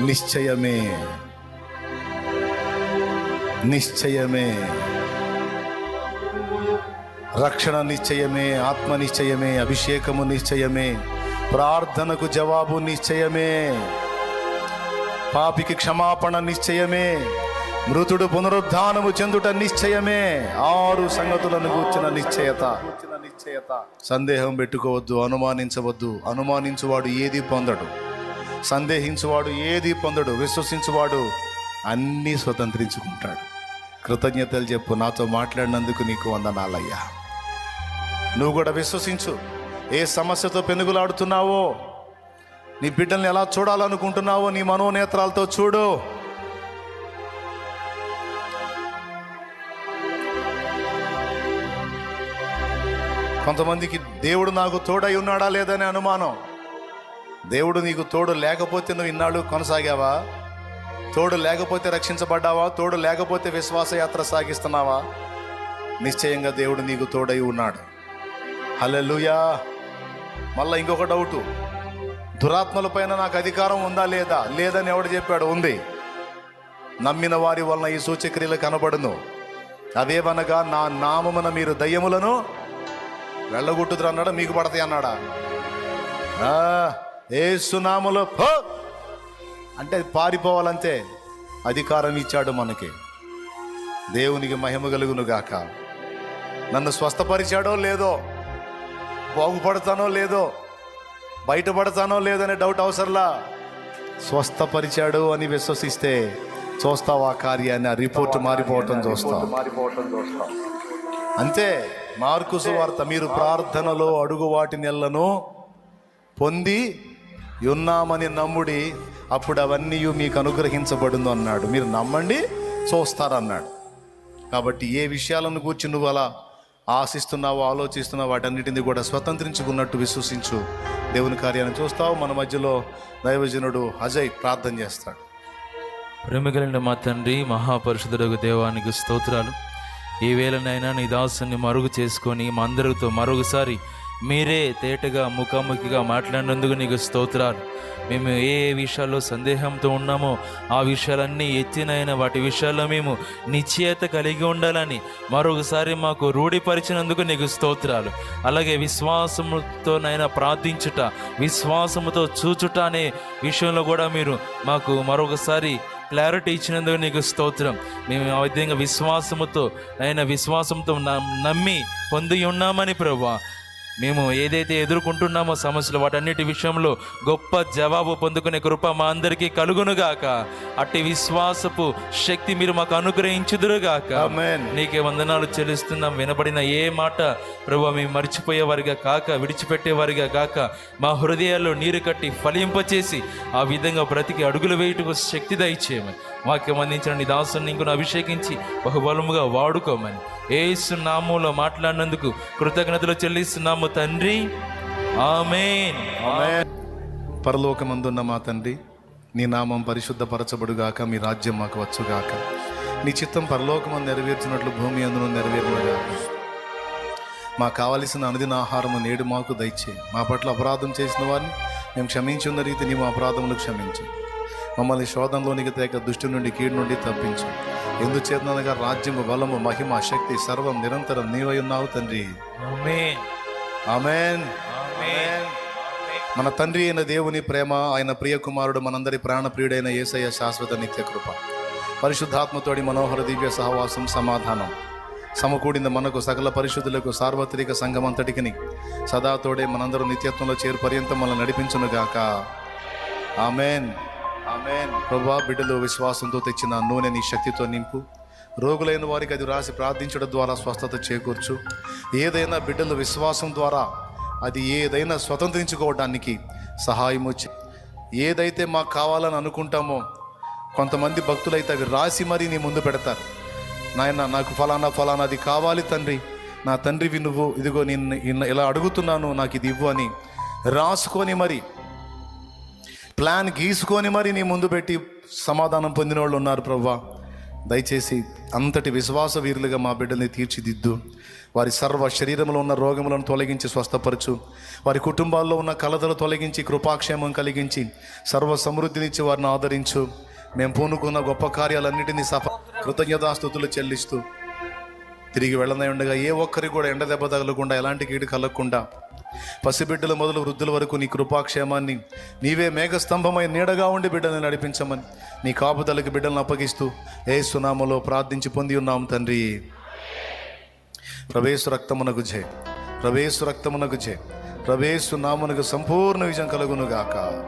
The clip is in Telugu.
నిశ్చయమే. నిశ్చయమే. రక్షణ నిశ్చయమే ఆత్మ నిశ్చయమే అభిషేకము నిశ్చయమే ప్రార్థనకు జవాబు నిశ్చయమే పాపికి క్షమాపణ నిశ్చయమే మృతుడు పునరుద్ధానము చెందుట నిశ్చయమే. ఆరు సంగతులను కూర్చిన నిశ్చయత. నిశ్చయత సందేహం పెట్టుకోవద్దు అనుమానించవద్దు. అనుమానించువాడు ఏది పొందడు? సందేహించువాడు ఏది పొందడు? విశ్వసించువాడు అన్నీ స్వతంత్రించుకుంటాడు. కృతజ్ఞతలు చెప్పు నాతో మాట్లాడినందుకు నీకు వందనాలయ్యా. నువ్వు కూడా విశ్వసించు. ఏ సమస్యతో పెనుగులాడుతున్నావో నీ బిడ్డల్ని ఎలా చూడాలనుకుంటున్నావో నీ మనోనేత్రాలతో చూడు. కొంతమందికి దేవుడు నాకు తోడై ఉన్నాడా లేదని అనుమానం. దేవుడు నీకు తోడు లేకపోతే నువ్వు ఇన్నాళ్ళు కొనసాగావా? తోడు లేకపోతే రక్షించబడ్డావా? తోడు లేకపోతే విశ్వాసయాత్ర సాగిస్తున్నావా? నిశ్చయంగా దేవుడు నీకు తోడై ఉన్నాడు. హలెలుయా మళ్ళా ఇంకొక డౌటు. దురాత్మలపైన నాకు అధికారం ఉందా లేదా? లేదని ఎవడు చెప్పాడు? ఉంది. నమ్మిన వారి వలన ఈ సూచక్రియలు కనబడును. అదేవనగా నా నామమున మీరు దయ్యములను వెళ్ళగొట్టుదురు అన్నాడా? మీకు పడతాయి అన్నాడా? ఆ, ఏసునాములో పో! అంటే అది పారిపోవాలంతే అధికారం ఇచ్చాడు మనకి. దేవునికి మహిమ కలుగును గాక. నన్ను స్వస్థపరిచాడో లేదో? బాగుపడతానో లేదో? బయటపడతానో లేదనే డౌట్ అవసరంలా? స్వస్థపరిచాడు అని విశ్వసిస్తే చూస్తావు ఆ కార్యాన్ని? ఆ రిపోర్ట్ మారిపోవటం చూస్తావు? అంతే మార్కు సువార్త మీరు ప్రార్థనలో అడుగు వాటి నెలను పొంది ఉన్నామని నమ్ముడి అప్పుడు అవన్నీ మీకు అనుగ్రహించబడును అన్నాడు. మీరు నమ్మండి చూస్తారన్నాడు. కాబట్టి ఏ విషయాలను కూర్చి నువ్వు అలా ఆశిస్తున్నావు ఆలోచిస్తున్నావు వాటన్నిటిని కూడా స్వతంత్రించుకున్నట్టు విశ్వసించు. దేవుని కార్యాన్ని చూస్తావు. మన మధ్యలో దైవజనుడు అజయ్ ప్రార్థన చేస్తాడు. ప్రేమగలిగిన మా తండ్రి మహాపరిషుధుడు దేవానికి స్తోత్రాలు. ఈ వేళనైనా నీ దాసుని మరుగు చేసుకొని మా అందరితో మరొకసారి మీరే తేటగా ముఖాముఖిగా మాట్లాడినందుకు నీకు స్తోత్రాలు. మేము ఏ ఏ విషయాల్లో సందేహంతో ఉన్నామో ఆ విషయాలన్నీ ఎత్తినైన వాటి విషయాల్లో మేము నిశ్చయత కలిగి ఉండాలని మరొకసారి మాకు రూఢిపరిచినందుకు నీకు స్తోత్రాలు. అలాగే విశ్వాసముతోనైనా ప్రార్థించుట విశ్వాసముతో చూచుట అనే విషయంలో కూడా మీరు మాకు మరొకసారి క్లారిటీ ఇచ్చినందుకు నీకు స్తోత్రం. మేము ఆ విధంగా విశ్వాసముతో ఆయన విశ్వాసంతో నమ్- నమ్మి పొంది ఉన్నామని ప్రభా మేము ఏదైతే ఎదుర్కొంటున్నామో సమస్యలు వాటన్నిటి విషయంలో గొప్ప జవాబు పొందుకునే కృప మా అందరికీ కలుగునుగాక. అట్టి విశ్వాసపు శక్తి మీరు మాకు అనుగ్రహించుదురుగాక. నీకే వందనాలు చెల్లిస్తున్నాం. వినబడిన ఏ మాట ప్రభు మేము మర్చిపోయేవారిగా కాక విడిచిపెట్టేవారిగా కాక మా హృదయాల్లో నీరు కట్టి ఫలింపచేసి ఆ విధంగా బ్రతికి అడుగులు వేయటకు శక్తి దయచేయమని. వాక్యం అందించిన నీ దాసుని ఇంకొన అభిషేకించి బహుబలముగా వాడుకోమని. ఏసు నామంలో మాట్లాడినందుకు కృతజ్ఞతలు చెల్లిస్తున్నాము తండ్రి. ఆమెన్. పరలోకమందున్న మా తండ్రి నీ నామం పరిశుద్ధపరచబడుగాక మీ రాజ్యం మాకు వచ్చుగాక. నీ చిత్తం పరలోకమందు నెరవేర్చినట్లు భూమి అందును నెరవేరునుగాక మాకు కావలసిన అనుదిన ఆహారము నేడు మాకు దయచే. మా పట్ల అపరాధం చేసిన వారిని మేము క్షమించున్న రీతి నీ మా అపరాధములు క్షమించు. మమ్మల్ని శోధంలోనికి తేక దుష్టి నుండి కీడు నుండి తప్పించు. ఎందుచేతనగా రాజ్యము బలము మహిమ శక్తి సర్వం నిరంతరం నీవై ఉన్నావు తండ్రి. ఆమేన్. మన తండ్రి అయిన దేవుని ప్రేమ ఆయన ప్రియ కుమారుడు మనందరి ప్రాణప్రియుడైన యేసయ్య శాశ్వత నిత్య కృప. పరిశుద్ధాత్మతోడి మనోహర దివ్య సహవాసం సమాధానం. సమకూడిన మనకు సకల పరిశుద్ధులకు సార్వత్రిక సంఘమంతటికిని. సదా తోడే మనందరూ నిత్యత్వంలో చేరు పర్యంతం మనల్ని నడిపించునుగాక. ఆమెన్. ప్రభా బిడ్డలు విశ్వాసంతో తెచ్చిన నూనె నీ శక్తితో నింపు. రోగులైన వారికి అది రాసి ప్రార్థించడం ద్వారా స్వస్థత చేకూర్చు. ఏదైనా బిడ్డలు విశ్వాసం ద్వారా అది ఏదైనా స్వతంత్రించుకోవడానికి సహాయం వచ్చి ఏదైతే మాకు కావాలని అనుకుంటామో కొంతమంది భక్తులైతే అవి రాసి మరీ నీ ముందు పెడతారు. నాయన నాకు ఫలానా ఫలానా అది కావాలి తండ్రి. నా తండ్రివి నువ్వు. ఇదిగో నిన్ను ఇలా అడుగుతున్నాను నాకు ఇది ఇవ్వు అని రాసుకొని మరి ప్లాన్ గీసుకొని మరి నీ ముందు పెట్టి సమాధానం పొందిన వాళ్ళు ఉన్నారు ప్రవ్వా. దయచేసి అంతటి విశ్వాస వీరులుగా మా బిడ్డల్ని తీర్చిదిద్దు. వారి సర్వ శరీరంలో ఉన్న రోగములను తొలగించి స్వస్థపరచు. వారి కుటుంబాల్లో ఉన్న కలతలు తొలగించి కృపాక్షేమం కలిగించి సర్వ సమృద్ధినిచ్చి వారిని ఆదరించు. మేము పూనుకున్న గొప్ప కార్యాలన్నింటినీ సఫ కృతజ్ఞతాస్థుతులు చెల్లిస్తూ తిరిగి వెళ్ళనై ఉండగా ఏ ఒక్కరికి కూడా ఎండ దెబ్బ తగలకుండా ఎలాంటి కీడు కలగకుండా పసిబిడ్డల మొదలు వృద్ధుల వరకు నీ కృపాక్షేమాన్ని నీవే మేఘస్తంభమై నీడగా ఉండి బిడ్డల్ని నడిపించమని నీ కాపుదలకి బిడ్డలను అప్పగిస్తూ ఏ సునామలో ప్రార్థించి పొంది ఉన్నాం తండ్రి. ప్రవేశు రక్తమునకు జయ. ప్రవేశు రక్తమునకు జయ. ప్రవేశు నామునకు సంపూర్ణ విజయం కలుగునుగాక.